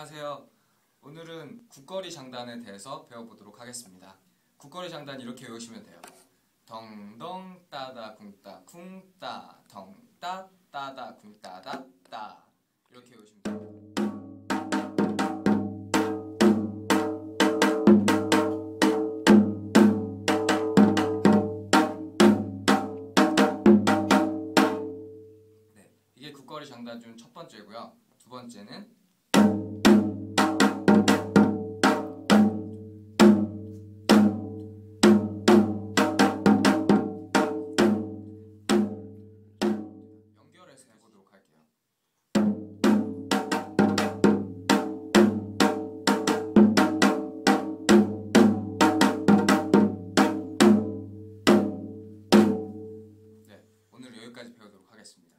안녕하세요. 오늘은 국거리 장단에 대해서 배워보도록 하겠습니다. 국거리 장단 이렇게 외우시면 돼요. 덩덩 따다 쿵따 쿵따 덩따 따다 쿵따다 따 이렇게 외우시면 돼요. 네, 이게 국거리 장단 중 첫 번째고요. 두 번째는 여기까지 배우도록 하겠습니다.